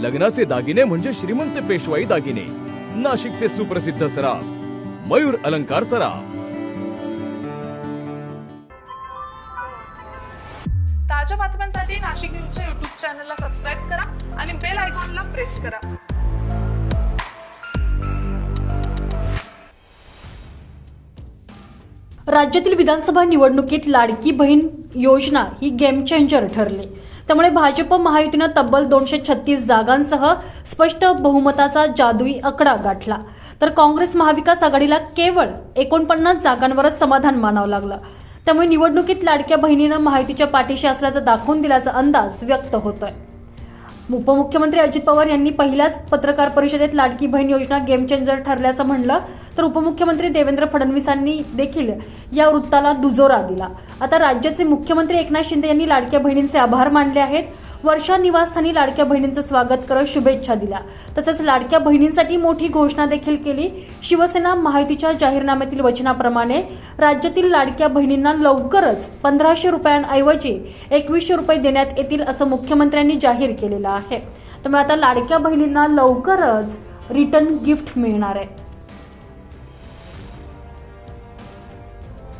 लग्नाचे दागिने म्हणजे श्रीमंत पेशवाई दागिने. नाशिकचे सुप्रसिद्ध सराफ मयूर अलंकार सराफ. ताज्या बातम्यांसाठी नाशिक न्यूजच्या युट्यूब चॅनलला सबस्क्राईब करा आणि बेल आयकॉनला प्रेस करा. राज्यातील विधानसभा निवडणुकीत लाडकी बहीण योजना ही गेम चेंजर ठरली. त्यामुळे भाजप महायुतीनं तब्बल दोनशे छत्तीस जागांसह स्पष्ट बहुमताचा जादुई आकडा गाठला. तर काँग्रेस महाविकास आघाडीला केवळ एकोणपन्नास जागांवरच समाधान मानावं लागलं. त्यामुळे निवडणुकीत लाडक्या बहिणीनं महायुतीच्या पाठीशी असल्याचं दाखवून दिल्याचा अंदाज व्यक्त होतोय. उपमुख्यमंत्री अजित पवार यांनी पहिल्याच पत्रकार परिषदेत लाडकी बहीण योजना गेम चेंजर ठरल्याचं म्हणलं तर उपमुख्यमंत्री देवेंद्र फडणवीसांनी देखील या वृत्ताला दुजोरा दिला. आता राज्याचे मुख्यमंत्री एकनाथ शिंदे यांनी लाडक्या बहिणींचे आभार मानले आहेत. वर्षा निवासस्थानी लाडक्या बहिणींचं स्वागत करत शुभेच्छा दिल्या. तसंच लाडक्या बहिणींसाठी मोठी घोषणा देखील केली. शिवसेना महायुतीच्या जाहीरनाम्यातील वचनाप्रमाणे राज्यातील लाडक्या बहिणींना लवकरच पंधराशे रुपयांऐवजी एकवीसशे रुपये देण्यात येतील असं मुख्यमंत्र्यांनी जाहीर केलेलं आहे. त्यामुळे आता लाडक्या बहिणींना लवकरच रिटर्न गिफ्ट मिळणार आहे.